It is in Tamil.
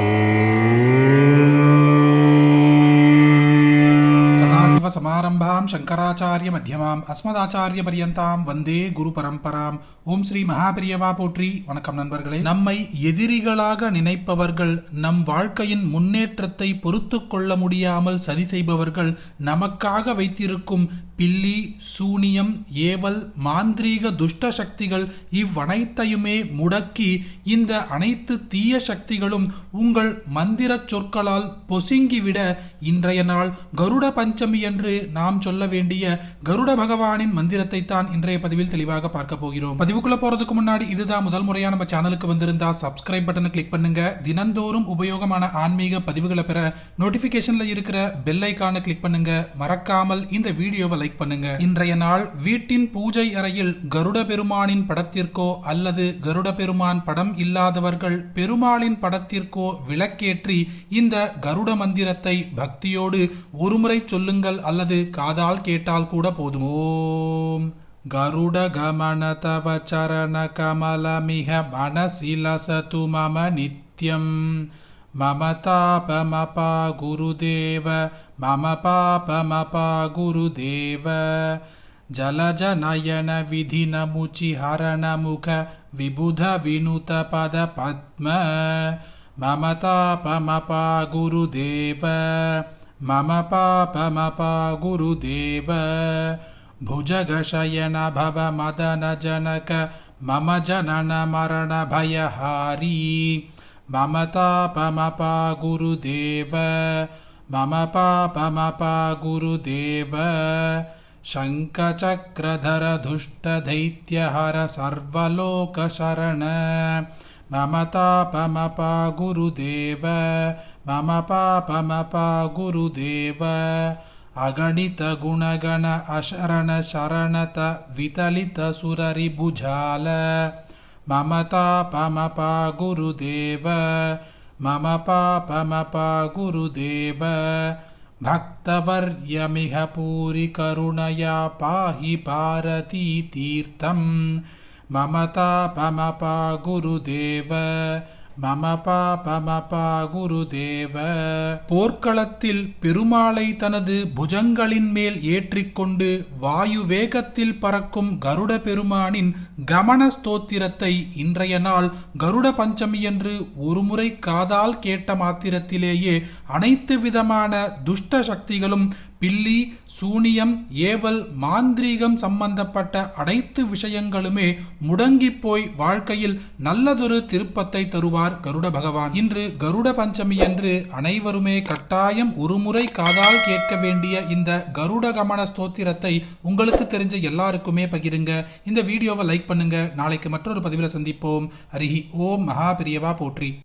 Oh. சங்கராச்சாரிய மத்தியமாம் அஸ்மதாச்சாரிய பரியந்தாம் வந்தே குரு பரம்பராம். ஓம் ஸ்ரீ மகாபிரியவா போற்றி. வணக்கம் நண்பர்களே. நம்மை எதிரிகளாக நினைப்பவர்கள் நம் வாழ்க்கையின் முன்னேற்றத்தை பொறுத்து கொள்ள முடியாமல் சதி செய்பவர்கள் நமக்காக வைத்திருக்கும் பில்லி சூனியம் ஏவல் மாந்திரீக துஷ்ட சக்திகள் இவ்வனைத்தையுமே முடக்கி இந்த அனைத்து தீய சக்திகளும் உங்கள் மந்திரச் சொற்களால் பொசுங்கிவிட இன்றைய நாள் கருட பஞ்சமி என்று நாம் சொல்ல வேண்டிய கருட பகவானின் மந்திரத்தை தான் இன்றைய பதிவில் தெளிவாக பார்க்க போகிறோம். பதிவுக்குள்ள போறதுக்கு முன்னாடி இதுதான் முதல் முறையா நம்ம சேனலுக்கு வந்திருந்தா சப்ஸ்கிரைப் பட்டனை கிளிக் பண்ணுங்க. தினந்தோறும் உபயோகமான ஆன்மீக பதிவுகளை பெற நோட்டிபிகேஷன்ல இருக்கிற பெல் ஐக்கான கிளிக் பண்ணுங்க. மறக்காமல் இந்த வீடியோவை லைக் பண்ணுங்க. இன்றைய நாள் வீட்டின் பூஜை அறையில் கருட பெருமானின் படத்திற்கோ அல்லது கருட பெருமான் படம் இல்லாதவர்கள் பெருமாளின் படத்திற்கோ விளக்கேற்றி இந்த கருட மந்திரத்தை பக்தியோடு ஒருமுறை சொல்லுங்கள் அல்லது காதால் கேட்டால் கூட போதும் ஓம் கருட கமன தவ சரண கமலமிக மனசி லசது மம நித்யம் मम तापमपा गुरुदेव मम पापमपा गुरुदेव जलजनयन विधिनमुचिहरणमुख विबुध विनुतपदपद्म मम तापमपा गुरुदेव मम पापमपा गुरुदेव भुजगशयन भव मदनजनक मम जनन मरणभयहारी मम तापमपा गुरुदेव मम पापमपा गुरुदेव शङ्खचक्रधर धुष्टदैत्यहर सर्वलोकशरण मम तापमपा गुरुदेव। मम पापमपा गुरुदेव अगणितगुणगण अशरण शरणत वितलितसुररिभुजाल मम तापमपा गुरुदेव मम पापमपा गुरुदेव। भक्तवर्यमिह पूरिकरुणया पाहि भारती तीर्थं மமதா பமபா குருதேவ மமபா பமபா குருதேவ. போர்க்களத்தில் பெருமாளை தனது புஜங்களின் மேல் ஏற்றிக்கொண்டு வாயு வேகத்தில் பறக்கும் கருட பெருமானின் கமன ஸ்தோத்திரத்தை இன்றைய நாள் கருட பஞ்சமி பஞ்சமியன்று ஒருமுறை காதால் கேட்ட மாத்திரத்திலேயே அனைத்து விதமான துஷ்ட சக்திகளும் பில்லி சூனியம் ஏவல் மாந்திரீகம் சம்பந்தப்பட்ட அனைத்து விஷயங்களுமே முடங்கி போய் வாழ்க்கையில் நல்லதொரு திருப்பத்தை தருவார் கருட பகவான். இன்று கருட பஞ்சமி என்று அனைவருமே கட்டாயம் ஒருமுறை காதால் கேட்க வேண்டிய இந்த கருட கமன ஸ்தோத்திரத்தை உங்களுக்கு தெரிஞ்ச எல்லாருக்குமே பகிருங்க. இந்த வீடியோவை லைக் பண்ணுங்க. நாளைக்கு மற்றொரு பதிவில் சந்திப்போம். ஹரிஹி ஓம் மகா பிரியவா போற்றி.